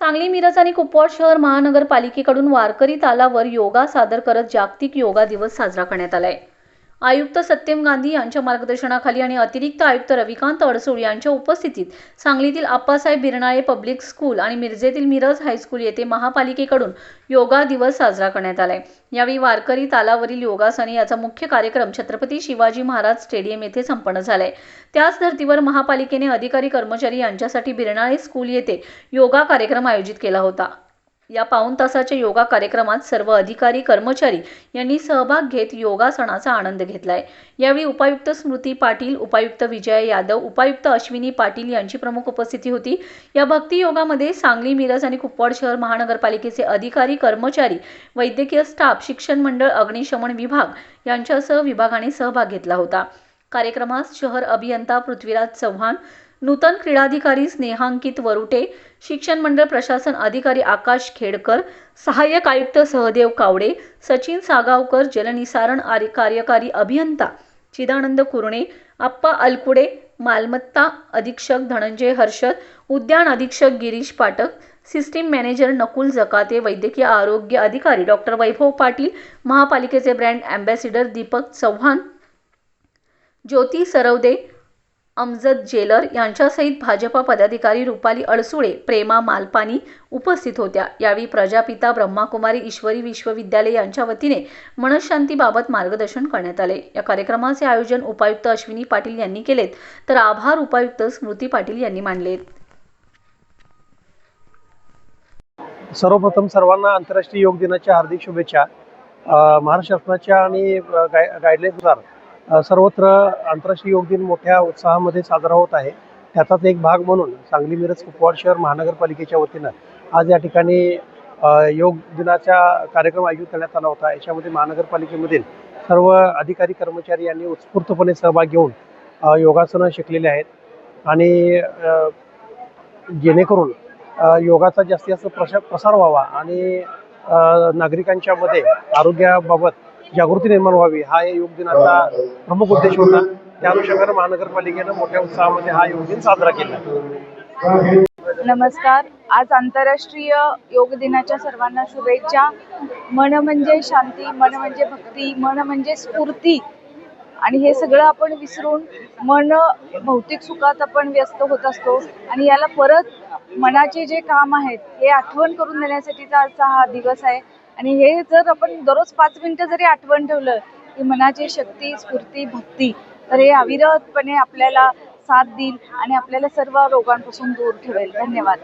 सांगली मिरज आणि कुपवाड शहर महानगरपालिकेकडून वारकरी तालावर योगा सादर करत जागतिक योगा दिवस साजरा करण्यात आलाय. आयुक्त सत्यम गांधी यांच्या मार्गदर्शनाखाली आणि अतिरिक्त आयुक्त रविकांत अडसूळ यांच्या उपस्थितीत सांगलीतील आप्पासाहेब बिरनाळे पब्लिक स्कूल आणि मिरजेतील मिरज हायस्कूल येथे महापालिकेकडून योगा दिवस साजरा करण्यात आलाय. यावेळी वारकरी तालावरील योगासने याचा मुख्य कार्यक्रम छत्रपती शिवाजी महाराज स्टेडियम येथे संपन्न झालाय. त्याच धर्तीवर महापालिकेने अधिकारी कर्मचारी यांच्यासाठी बिरनाळे स्कूल येथे योगा कार्यक्रम आयोजित केला होता. या पाऊण तासाच्या योगा कार्यक्रमात सर्व अधिकारी कर्मचारी यांनी सहभाग घेत योगासनाचा आनंद घेतलाय. यावेळी उपायुक्त स्मृती पाटील उपायुक्त विजय यादव उपायुक्त अश्विनी पाटील यांची प्रमुख उपस्थिती होती. या भक्ती योगामध्ये सांगली मिरज आणि कुपवाड शहर महानगरपालिकेचे अधिकारी कर्मचारी वैद्यकीय स्टाफ शिक्षण मंडळ अग्निशमन विभाग यांच्यासह विभागाने सहभाग घेतला होता. कार्यक्रमास शहर अभियंता पृथ्वीराज चव्हाण नूतन क्रीडाधिकारी स्नेहांकित वरुटे शिक्षण मंडळ प्रशासन अधिकारी आकाश खेडकर सहाय्यक आयुक्त सहदेव कावडे सचिन सागावकर जलनिसारण आर्य- कार्यकारी अभियंता चिदानंद कुरणे आप्पा अलकुडे मालमत्ता अधीक्षक धनंजय हर्षद उद्यान अधीक्षक गिरीश पाठक सिस्टीम मॅनेजर नकुल जकाते वैद्यकीय आरोग्य अधिकारी डॉक्टर वैभव पाटील महापालिकेचे brand ambassador Deepak Chavan Jyoti Sarvade Amjad jailer यांच्यासहित Bhajpa पदाधिकारी रुपाली अडसुळे प्रेमा मालपानी उपस्थित होत्या. यावेळी प्रजापिता ब्रह्माकुमारी ईश्वरी विश्वविद्यालय यांच्या वतीने मनशांतीबाबत मार्गदर्शन करण्यात आले. या कार्यक्रमाचे आयोजन उपायुक्त अश्विनी पाटील यांनी केलेत. तर आभार उपायुक्त स्मृती पाटील यांनी मानलेत सर्वप्रथम सर्वांना आंतरराष्ट्रीय योग दिनाच्या हार्दिक शुभेच्छा. महाराष्ट्र शासनाच्या आणि गाय गाईडलाईन्सनुसार सर्वत्र आंतरराष्ट्रीय योग दिन मोठ्या उत्साहामध्ये साजरा होत आहे. त्याचाच एक भाग म्हणून सांगली मिरज कुपवाड शहर महानगरपालिकेच्या वतीनं आज या ठिकाणी योग दिनाचा कार्यक्रम आयोजित करण्यात आला होता. याच्यामध्ये महानगरपालिकेमधील सर्व अधिकारी कर्मचारी यांनी उत्स्फूर्तपणे सहभाग घेऊन योगासनं शिकलेले आहेत. आणि जेणेकरून योगाचा जास्तीत जास्त प्रसार व्हावा आणि नागरिकांच्यामध्ये आरोग्याबाबत जागृती निर्माण व्हावी. हा या योग दिनाचा प्रमुख उद्देश होता. त्या अनुषंगाने महानगरपालिकेनं मोठ्या उत्साहामध्ये हा योग दिन साजरा केला. नमस्कार. आज आंतरराष्ट्रीय योग दिनाच्या सर्वांना शुभेच्छा. मन म्हणजे शांती मन म्हणजे भक्ती मन म्हणजे स्फूर्ती. आणि हे सगळं आपण विसरून मन भौतिक सुखात आपण व्यस्त होत असतो. आणि याला परत मनाचे जे काम आहेत हे आठवण करून देण्यासाठीचा आजचा हा दिवस आहे. आणि हे जर आपण दररोज पाच मिनिटं जरी आठवण ठेवलं की मनाची शक्ती स्फूर्ती भक्ती तर हे अविरतपणे आपल्याला साथ देईल आणि आपल्याला सर्व रोगांपासून दूर ठेवेल. धन्यवाद.